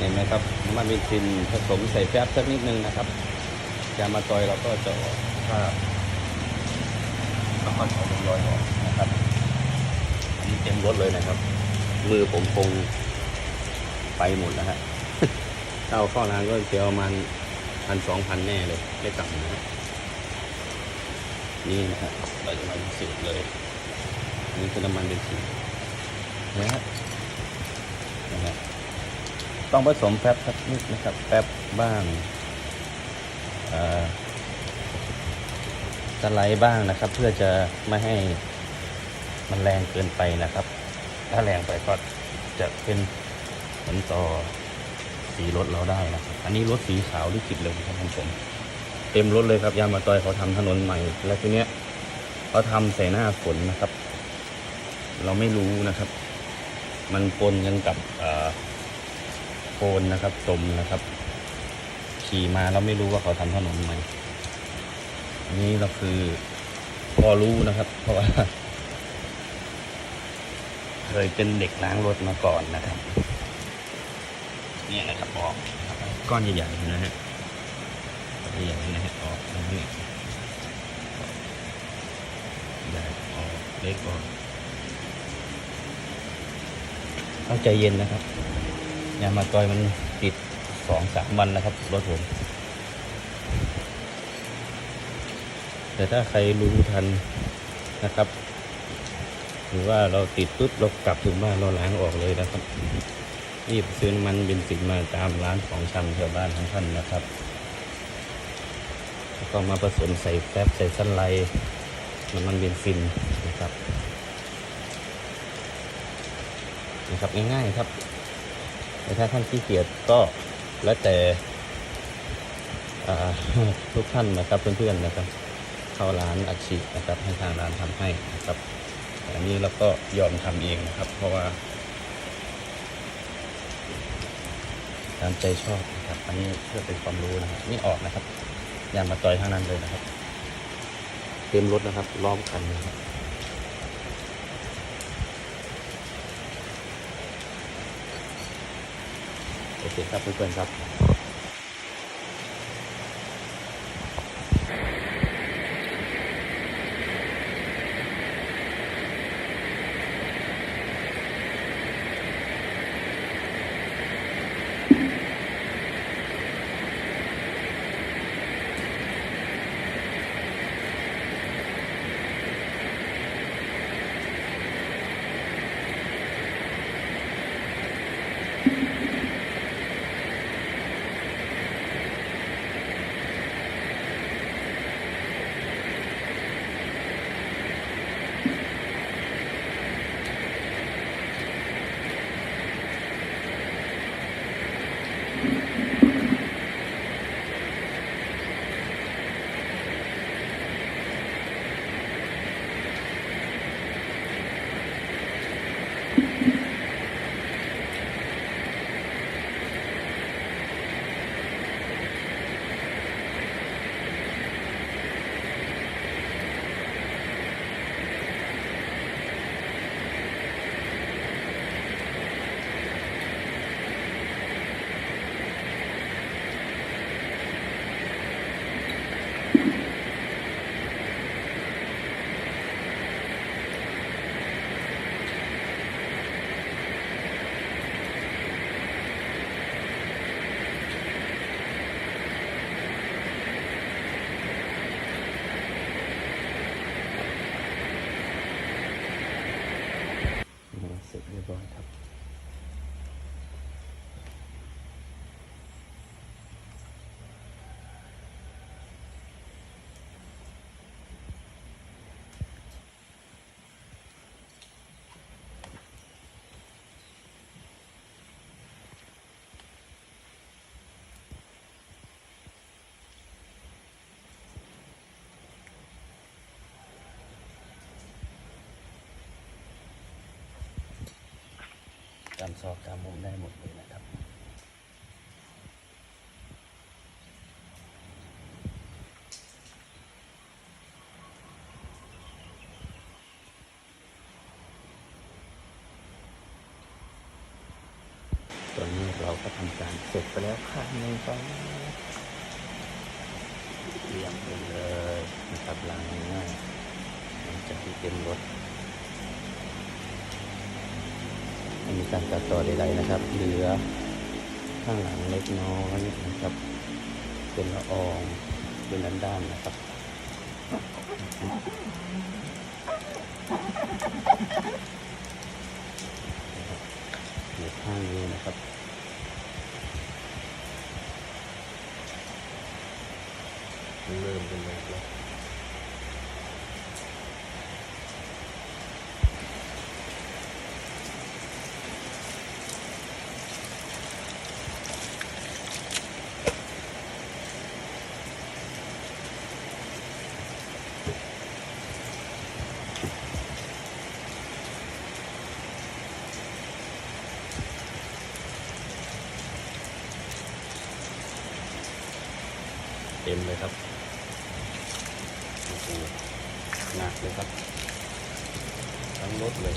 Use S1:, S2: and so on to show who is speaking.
S1: เห็นไหมครับน้ำมันเบนซินผสมใส่แป๊บสักนิดนึงนะครับยางมาตอยเราก็จะถ้าน้ำมันของมันลอยออกนะครับอันนี้เต็มรถเลยนะครับ มือผมคงไปหมดแล้วฮะถ้าเอาข้าร้านก็เสียประมาณพันสองพันแน่เลยไม่ต่ำนะนี่นะครับเราจะมาสูจน์เลยนี่คือน้ำมันเบนซินนะฮะนะฮะ ต้องผสมแป๊บสักนิดนะครับ แป๊บบ้างอ่อสไลด์บ้างนะครับ เพื่อจะไม่ให้มันแรงเกินไปนะครับ ถ้าแรงไปก็จะเป็นผลต่อสีรถเราได้นะครับ อันนี้รถสีขาวลิขิตเลยครับผมเต็มรถเลยครับยามาตอยเขาทำถนนใหม่ แล้วทีเนี้ยเขาทำใส่หน้าฝนนะครับ เราไม่รู้นะครับ มันปนกันกับอ่อ โคนนะครับจมนะครับ ขี่มาเราไม่รู้ว่าเขาทำถนนใหม่อันนี้เราคือพอรู้นะครับ เพราะว่า เคยเป็นเด็กล้างรถมาก่อนนะครับ เนี่ยนะครับออกก้อนใหญ่ๆนะฮะก้อนใหญ่ๆนะฮะออกนะฮะใหญ่ออกเล็กออกต้องใจเย็นนะครับ ย่ามาตอยมันติดสองสามวันนะครับรถผมแต่ถ้าใครรู้ทันนะครับ หรือว่าเราติดปุ๊บเรากลับถึงบ้านเราล้างออกเลยนะครับรีบซื้อน้ำมันเบนซินมาตามร้านของชำแถวบ้านของท่านนะครับแล้วก็มาผสมใส่แฟบใส่สันไลน้ำมันเบนซินนะครับนะครับง่ายๆครับ แต่ถ้าท่านขี้เกียจก็แล้วแต่ทุกท่านนะครับเพื่อนๆนะครับ เข้าร้านอัดฉีดนะครับ ให้ทางร้านทำให้นะครับอันนี้เราก็ยอมทำเองนะครับ เพราะว่าตามใจชอบนะครับ อันนี้เพื่อเป็นความรู้นะครับนี่ออกนะครับยางมาต่อยทั้งนั้นเลยนะครับ เต็มรถนะครับล้อมกันนะครับ โอ เคครับเพื่อนๆครับ ตามซอกตามมุมได้หมดเลยนะครับ ตอนนี้เราก็ทำการเสร็จไปแล้วข้างหนึงก็เรียงไปเลยนะครับล้างง่ายหลังจากที่เต็มรถไม่มีการตัดต่อใดๆนะครับ เหลือข้างหลังเล็กน้อยนะครับ เป็นละอองเป็นด้านๆนะครับอยู่ข้างนี้นะครับเริ่มเป็นแล้ว เต็มเลยครับโอ้โหหนักเลยครับ ทั้งรถเลย